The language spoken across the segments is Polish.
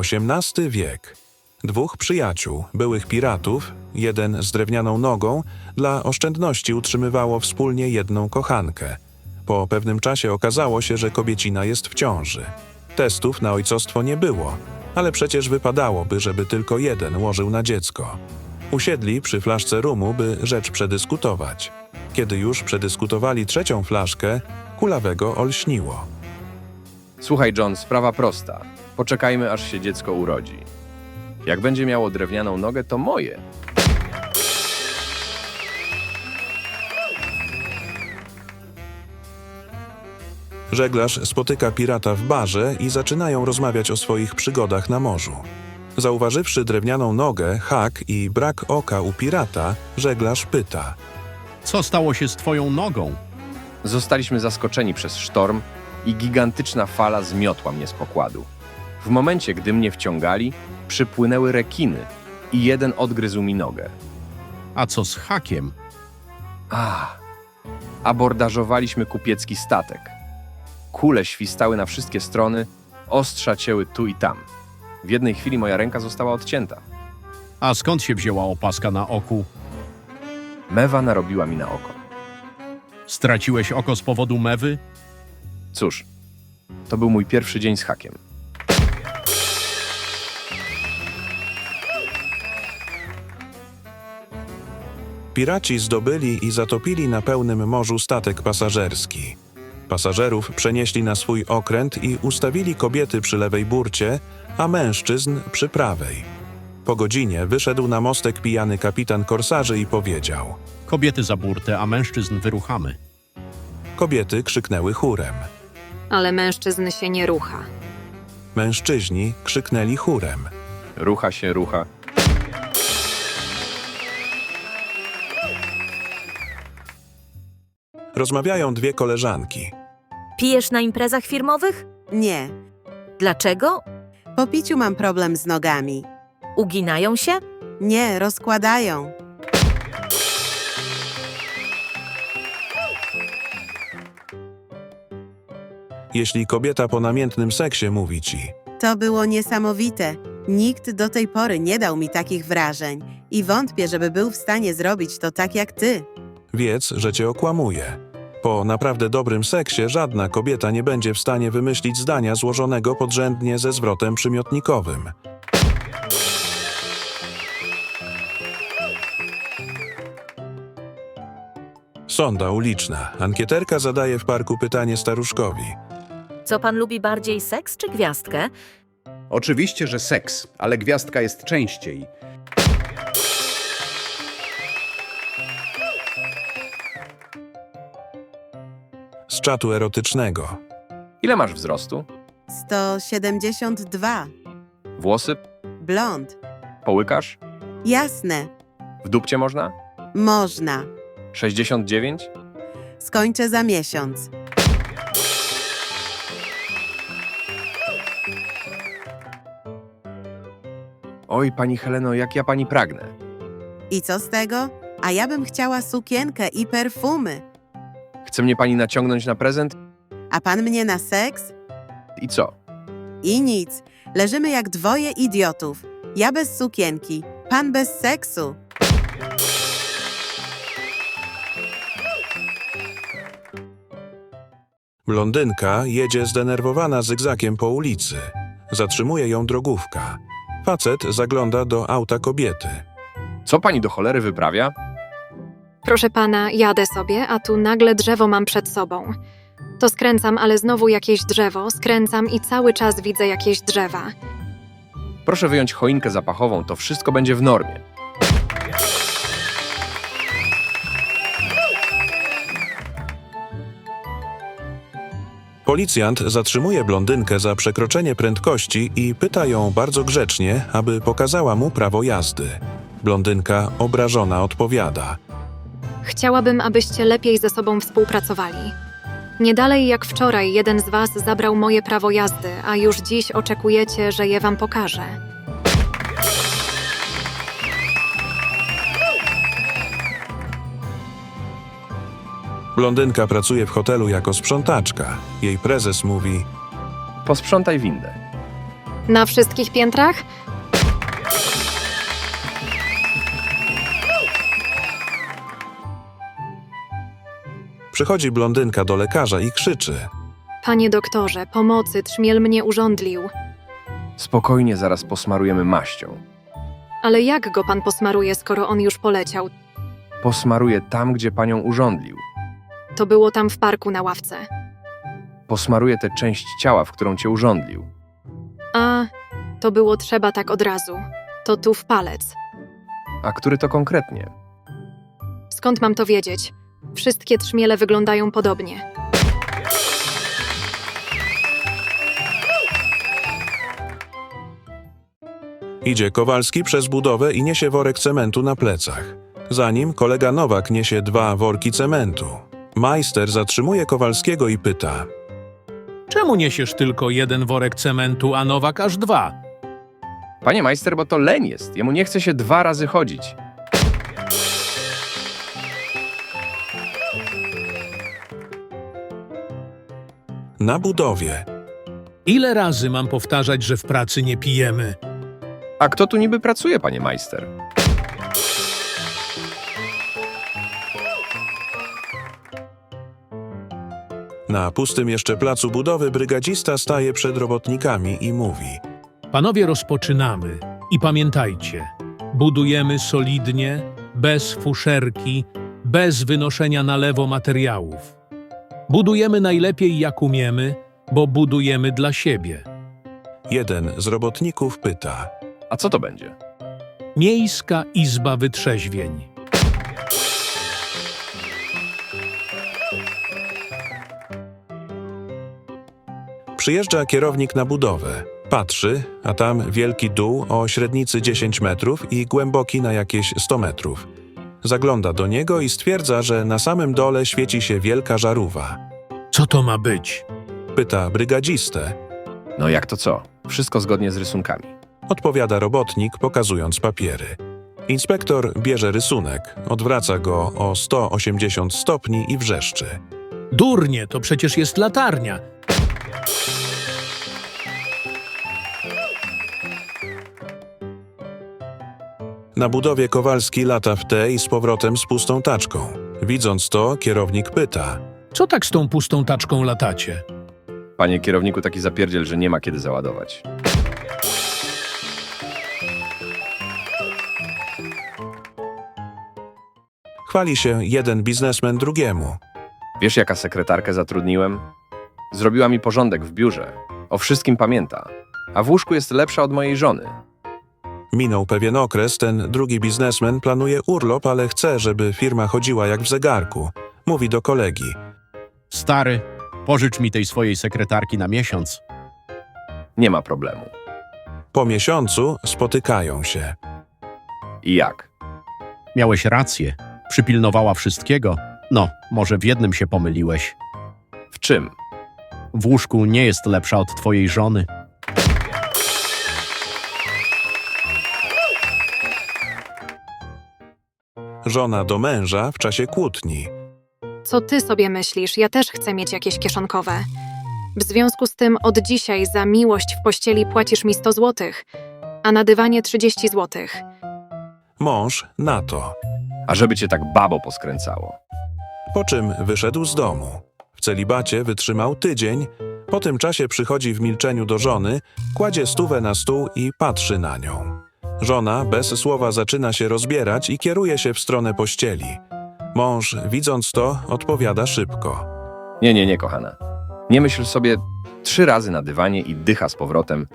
XVIII wiek. Dwóch przyjaciół, byłych piratów, jeden z drewnianą nogą, dla oszczędności utrzymywało wspólnie jedną kochankę. Po pewnym czasie okazało się, że kobiecina jest w ciąży. Testów na ojcostwo nie było, ale przecież wypadałoby, żeby tylko jeden łożył na dziecko. Usiedli przy flaszce rumu, by rzecz przedyskutować. Kiedy już przedyskutowali trzecią flaszkę, kulawego olśniło. Słuchaj, John, sprawa prosta. Poczekajmy, aż się dziecko urodzi. Jak będzie miało drewnianą nogę, to moje. Żeglarz spotyka pirata w barze i zaczynają rozmawiać o swoich przygodach na morzu. Zauważywszy drewnianą nogę, hak i brak oka u pirata, żeglarz pyta. Co stało się z twoją nogą? Zostaliśmy zaskoczeni przez sztorm i gigantyczna fala zmiotła mnie z pokładu. W momencie, gdy mnie wciągali, przypłynęły rekiny i jeden odgryzł mi nogę. A co z hakiem? A, abordażowaliśmy kupiecki statek. Kule świstały na wszystkie strony, ostrza cięły tu i tam. W jednej chwili moja ręka została odcięta. A skąd się wzięła opaska na oku? Mewa narobiła mi na oko. Straciłeś oko z powodu mewy? Cóż, to był mój pierwszy dzień z hakiem. Piraci zdobyli i zatopili na pełnym morzu statek pasażerski. Pasażerów przenieśli na swój okręt i ustawili kobiety przy lewej burcie, a mężczyzn przy prawej. Po godzinie wyszedł na mostek pijany kapitan korsarzy i powiedział: Kobiety za burtę, a mężczyzn wyruchamy. Kobiety krzyknęły chórem. ale mężczyzn się nie rucha. Mężczyźni krzyknęli chórem. Rucha się, rucha. Rozmawiają dwie koleżanki. Pijesz na imprezach firmowych? Nie. Dlaczego? Po piciu mam problem z nogami. Uginają się? Nie, rozkładają. Jeśli kobieta po namiętnym seksie mówi ci: To było niesamowite. Nikt do tej pory nie dał mi takich wrażeń i wątpię, żeby był w stanie zrobić to tak jak ty. Wiedz, że cię okłamuje. Po naprawdę dobrym seksie żadna kobieta nie będzie w stanie wymyślić zdania złożonego podrzędnie ze zwrotem przymiotnikowym. Sonda uliczna. Ankieterka zadaje w parku pytanie staruszkowi. Co pan lubi bardziej, seks czy gwiazdkę? Oczywiście, że seks, ale gwiazdka jest częściej. Czatu erotycznego. Ile masz wzrostu? 172. Włosy? Blond. Połykasz? Jasne. W dupcie można? Można. 69? Skończę za miesiąc. Oj, pani Heleno, jak ja pani pragnę. I co z tego? A ja bym chciała sukienkę i perfumy. Chce mnie pani naciągnąć na prezent? A pan mnie na seks? I co? I nic. Leżymy jak dwoje idiotów. Ja bez sukienki, pan bez seksu. Blondynka jedzie zdenerwowana zygzakiem po ulicy. Zatrzymuje ją drogówka. Facet zagląda do auta kobiety. Co pani do cholery wyprawia? Proszę pana, jadę sobie, a tu nagle drzewo mam przed sobą. To skręcam, ale znowu jakieś drzewo, skręcam i cały czas widzę jakieś drzewa. Proszę wyjąć choinkę zapachową, to wszystko będzie w normie. Policjant zatrzymuje blondynkę za przekroczenie prędkości i pyta ją bardzo grzecznie, aby pokazała mu prawo jazdy. Blondynka obrażona odpowiada. Chciałabym, abyście lepiej ze sobą współpracowali. Nie dalej jak wczoraj jeden z was zabrał moje prawo jazdy, a już dziś oczekujecie, że je wam pokażę. Blondynka pracuje w hotelu jako sprzątaczka. Jej prezes mówi: Posprzątaj windę. Na wszystkich piętrach? Przychodzi blondynka do lekarza i krzyczy. Panie doktorze, pomocy, trzmiel mnie urządlił. Spokojnie, zaraz posmarujemy maścią. Ale jak go pan posmaruje, skoro on już poleciał? Posmaruję tam, gdzie panią urządlił. To było tam w parku na ławce. Posmaruję tę część ciała, w którą cię urządlił. A, to było trzeba tak od razu. To tu w palec. A który to konkretnie? Skąd mam to wiedzieć? Wszystkie trzmiele wyglądają podobnie. Idzie Kowalski przez budowę i niesie worek cementu na plecach. Za nim kolega Nowak niesie dwa worki cementu. Majster zatrzymuje Kowalskiego i pyta. Czemu niesiesz tylko jeden worek cementu, a Nowak aż dwa? Panie majster, bo to leń jest. Jemu nie chce się dwa razy chodzić. Na budowie. Ile razy mam powtarzać, że w pracy nie pijemy? A kto tu niby pracuje, panie majster? Na pustym jeszcze placu budowy brygadzista staje przed robotnikami i mówi. Panowie, rozpoczynamy. I pamiętajcie, budujemy solidnie, bez fuszerki, bez wynoszenia na lewo materiałów. Budujemy najlepiej jak umiemy, bo budujemy dla siebie. Jeden z robotników pyta. A co to będzie? Miejska Izba Wytrzeźwień. Przyjeżdża kierownik na budowę. Patrzy, a tam wielki dół o średnicy 10 metrów i głęboki na jakieś 100 metrów. Zagląda do niego i stwierdza, że na samym dole świeci się wielka żarówa. Co to ma być? Pyta brygadzistę. No jak to co? Wszystko zgodnie z rysunkami. Odpowiada robotnik, pokazując papiery. Inspektor bierze rysunek, odwraca go o 180 stopni i wrzeszczy. Durnie, to przecież jest latarnia. Na budowie Kowalski lata w te i z powrotem z pustą taczką. Widząc to, kierownik pyta. Co tak z tą pustą taczką latacie? Panie kierowniku, taki zapierdziel, że nie ma kiedy załadować. Chwali się jeden biznesmen drugiemu. Wiesz, jaka sekretarkę zatrudniłem? Zrobiła mi porządek w biurze. O wszystkim pamięta. A w łóżku jest lepsza od mojej żony. Minął pewien okres, ten drugi biznesmen planuje urlop, ale chce, żeby firma chodziła jak w zegarku. Mówi do kolegi. Stary, pożycz mi tej swojej sekretarki na miesiąc. Nie ma problemu. Po miesiącu spotykają się. I jak? Miałeś rację. Przypilnowała wszystkiego. No, może w jednym się pomyliłeś. W czym? W łóżku nie jest lepsza od twojej żony. Żona do męża w czasie kłótni. Co ty sobie myślisz? Ja też chcę mieć jakieś kieszonkowe. W związku z tym od dzisiaj za miłość w pościeli płacisz mi 100 złotych, a na dywanie 30 złotych. Mąż na to. A żeby cię tak babo poskręcało. Po czym wyszedł z domu. W celibacie wytrzymał tydzień. Po tym czasie przychodzi w milczeniu do żony, kładzie stówę na stół i patrzy na nią. Żona bez słowa zaczyna się rozbierać i kieruje się w stronę pościeli. Mąż, widząc to, odpowiada szybko. Nie, nie, nie, kochana. Nie myśl sobie trzy razy na dywanie i dycha z powrotem.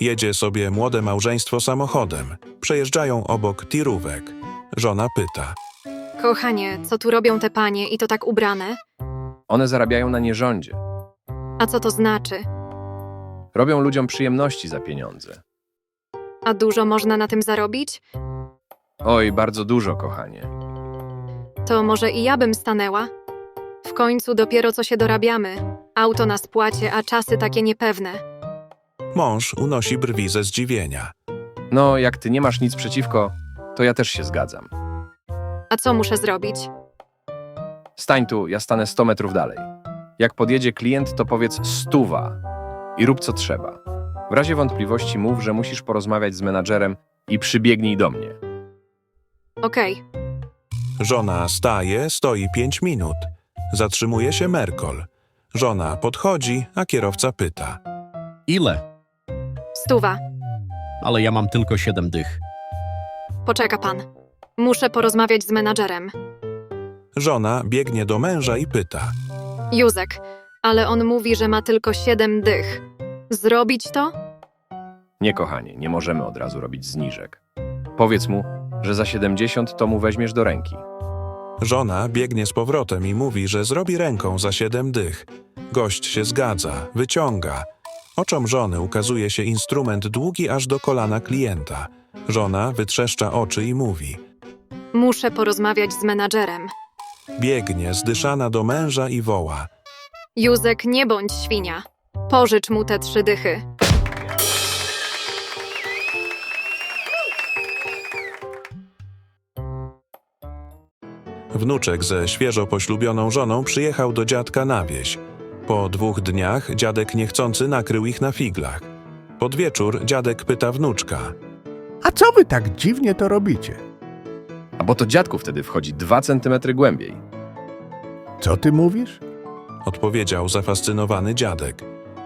Jedzie sobie młode małżeństwo samochodem. Przejeżdżają obok tirówek. Żona pyta. Kochanie, co tu robią te panie i to tak ubrane? One zarabiają na nierządzie. A co to znaczy? Robią ludziom przyjemności za pieniądze. A dużo można na tym zarobić? Oj, bardzo dużo, kochanie. To może i ja bym stanęła? W końcu dopiero co się dorabiamy. Auto na spłacie, a czasy takie niepewne. Mąż unosi brwi ze zdziwienia. No, jak ty nie masz nic przeciwko, to ja też się zgadzam. A co muszę zrobić? Stań tu, ja stanę 100 metrów dalej. Jak podjedzie klient, to powiedz stuwa i rób co trzeba. W razie wątpliwości mów, że musisz porozmawiać z menadżerem i przybiegnij do mnie. Okej, Żona staje, stoi pięć minut. Zatrzymuje się Merkol. Żona podchodzi, a kierowca pyta. Ile? stuwa. Ale ja mam tylko siedem dych. Poczeka pan. Muszę porozmawiać z menadżerem. Żona biegnie do męża i pyta. Józek, ale on mówi, że ma tylko siedem dych. Zrobić to? Nie, kochanie, nie możemy od razu robić zniżek. Powiedz mu, że za 70 to mu weźmiesz do ręki. Żona biegnie z powrotem i mówi, że zrobi ręką za siedem dych. Gość się zgadza, wyciąga. Oczom żony ukazuje się instrument długi aż do kolana klienta. Żona wytrzeszcza oczy i mówi. Muszę porozmawiać z menadżerem. Biegnie zdyszana do męża i woła. Józek, nie bądź świnia. Pożycz mu te trzy dychy. Wnuczek ze świeżo poślubioną żoną przyjechał do dziadka na wieś. Po dwóch dniach dziadek niechcący nakrył ich na figlach. Pod wieczór dziadek pyta wnuczka. A co wy tak dziwnie to robicie? A bo to dziadku wtedy wchodzi 2 cm głębiej. Co ty mówisz? Odpowiedział zafascynowany dziadek.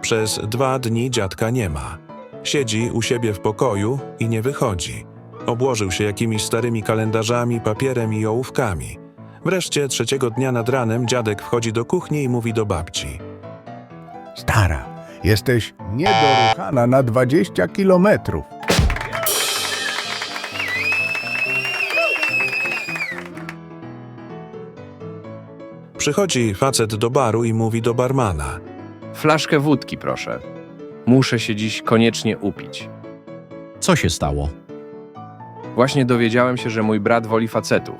Przez dwa dni dziadka nie ma. Siedzi u siebie w pokoju i nie wychodzi. Obłożył się jakimiś starymi kalendarzami, papierem i ołówkami. Wreszcie trzeciego dnia nad ranem dziadek wchodzi do kuchni i mówi do babci. Stara, jesteś niedoruchana na 20 kilometrów. Przychodzi facet do baru i mówi do barmana. Flaszkę wódki, proszę. Muszę się dziś koniecznie upić. Co się stało? Właśnie dowiedziałem się, że mój brat woli facetów.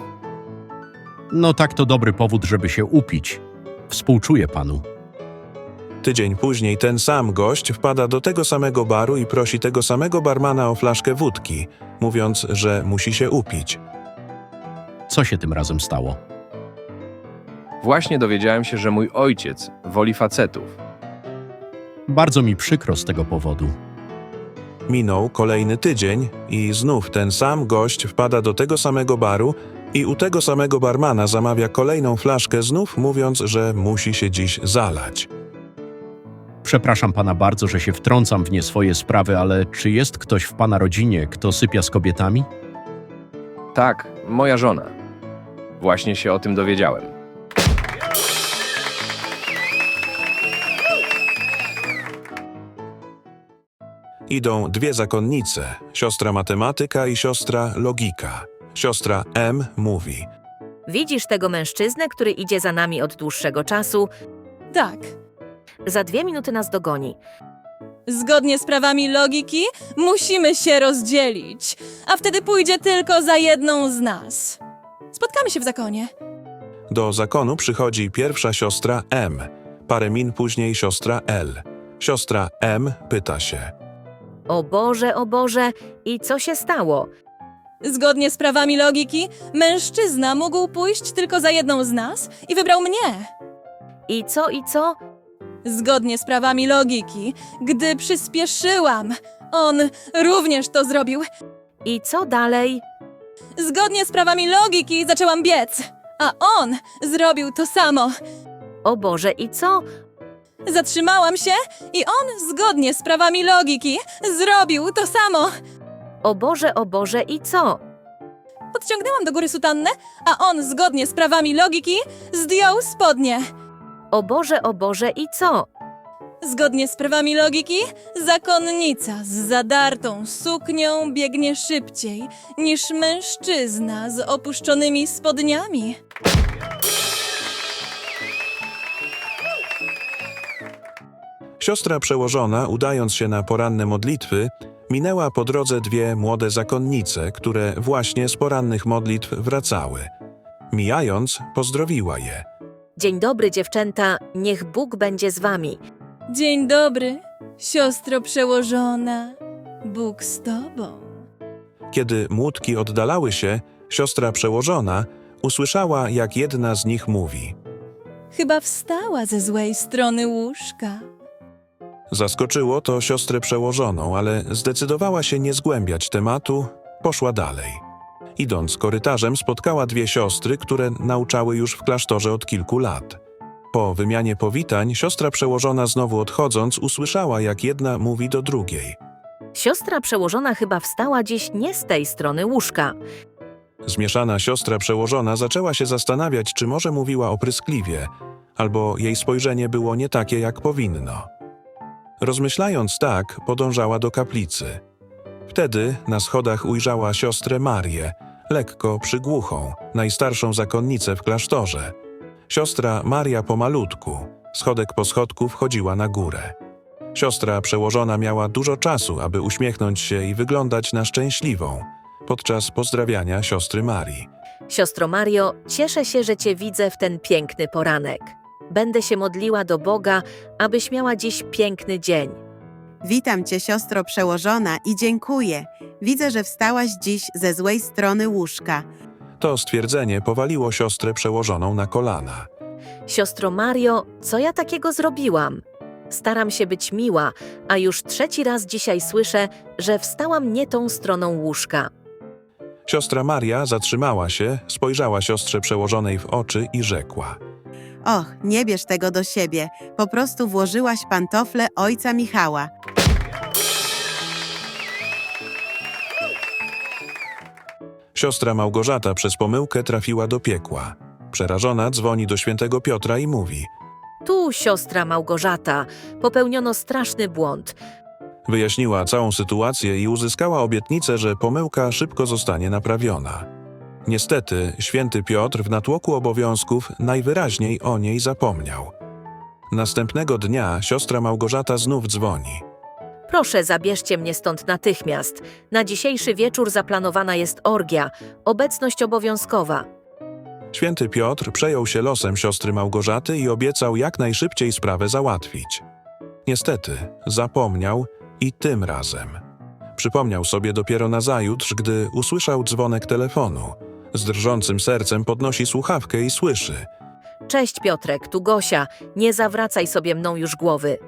No tak to dobry powód, żeby się upić. Współczuję panu. Tydzień później ten sam gość wpada do tego samego baru i prosi tego samego barmana o flaszkę wódki, mówiąc, że musi się upić. Co się tym razem stało? Właśnie dowiedziałem się, że mój ojciec woli facetów. Bardzo mi przykro z tego powodu. Minął kolejny tydzień i znów ten sam gość wpada do tego samego baru i u tego samego barmana zamawia kolejną flaszkę, znów mówiąc, że musi się dziś zalać. Przepraszam pana bardzo, że się wtrącam w nie swoje sprawy, ale czy jest ktoś w pana rodzinie, kto sypia z kobietami? Tak, moja żona. Właśnie się o tym dowiedziałem. Idą dwie zakonnice, siostra matematyka i siostra logika. Siostra M mówi. Widzisz tego mężczyznę, który idzie za nami od dłuższego czasu? Tak. Za dwie minuty nas dogoni. Zgodnie z prawami logiki musimy się rozdzielić, a wtedy pójdzie tylko za jedną z nas. Spotkamy się w zakonie. Do zakonu przychodzi pierwsza siostra M, parę min później siostra L. Siostra M pyta się. O Boże, o Boże, i co się stało? Zgodnie z prawami logiki, mężczyzna mógł pójść tylko za jedną z nas i wybrał mnie. I co, i co? Zgodnie z prawami logiki, gdy przyspieszyłam, on również to zrobił. I co dalej? Zgodnie z prawami logiki zaczęłam biec, a on zrobił to samo. O Boże, i co? Zatrzymałam się i on, zgodnie z prawami logiki, zrobił to samo. O Boże, o Boże, i co? Podciągnęłam do góry sutannę, a on, zgodnie z prawami logiki, zdjął spodnie. O Boże, o Boże, i co? Zgodnie z prawami logiki, zakonnica z zadartą suknią biegnie szybciej niż mężczyzna z opuszczonymi spodniami. Siostra przełożona, udając się na poranne modlitwy, minęła po drodze dwie młode zakonnice, które właśnie z porannych modlitw wracały. Mijając, pozdrowiła je. Dzień dobry, dziewczęta, niech Bóg będzie z wami. Dzień dobry, siostro przełożona. Bóg z tobą. Kiedy młódki oddalały się, siostra przełożona, usłyszała, jak jedna z nich mówi. Chyba wstała ze złej strony łóżka. Zaskoczyło to siostrę przełożoną, ale zdecydowała się nie zgłębiać tematu, poszła dalej. Idąc korytarzem, spotkała dwie siostry, które nauczały już w klasztorze od kilku lat. Po wymianie powitań, siostra przełożona znowu odchodząc, usłyszała, jak jedna mówi do drugiej. Siostra przełożona chyba wstała dziś nie z tej strony łóżka. Zmieszana siostra przełożona zaczęła się zastanawiać, czy może mówiła opryskliwie, albo jej spojrzenie było nie takie, jak powinno. Rozmyślając tak, podążała do kaplicy. Wtedy na schodach ujrzała siostrę Marię, lekko przygłuchą, najstarszą zakonnicę w klasztorze. Siostra Maria pomalutku, schodek po schodku wchodziła na górę. Siostra przełożona miała dużo czasu, aby uśmiechnąć się i wyglądać na szczęśliwą, podczas pozdrawiania siostry Marii. Siostro Mario, cieszę się, że Cię widzę w ten piękny poranek. Będę się modliła do Boga, abyś miała dziś piękny dzień. Witam cię, siostro przełożona, i dziękuję. Widzę, że wstałaś dziś ze złej strony łóżka. To stwierdzenie powaliło siostrę przełożoną na kolana. Siostro Mario, co ja takiego zrobiłam? Staram się być miła, a już trzeci raz dzisiaj słyszę, że wstałam nie tą stroną łóżka. Siostra Maria zatrzymała się, spojrzała siostrze przełożonej w oczy i rzekła: Och, nie bierz tego do siebie. Po prostu włożyłaś pantofle ojca Michała. Siostra Małgorzata przez pomyłkę trafiła do piekła. Przerażona dzwoni do świętego Piotra i mówi: Tu, siostra Małgorzata, popełniono straszny błąd. Wyjaśniła całą sytuację i uzyskała obietnicę, że pomyłka szybko zostanie naprawiona. Niestety, święty Piotr w natłoku obowiązków najwyraźniej o niej zapomniał. Następnego dnia siostra Małgorzata znów dzwoni. Proszę, zabierzcie mnie stąd natychmiast. Na dzisiejszy wieczór zaplanowana jest orgia, obecność obowiązkowa. Święty Piotr przejął się losem siostry Małgorzaty i obiecał jak najszybciej sprawę załatwić. Niestety, zapomniał i tym razem. Przypomniał sobie dopiero nazajutrz, gdy usłyszał dzwonek telefonu. Z drżącym sercem podnosi słuchawkę i słyszy. Cześć Piotrek, tu Gosia, nie zawracaj sobie mną już głowy.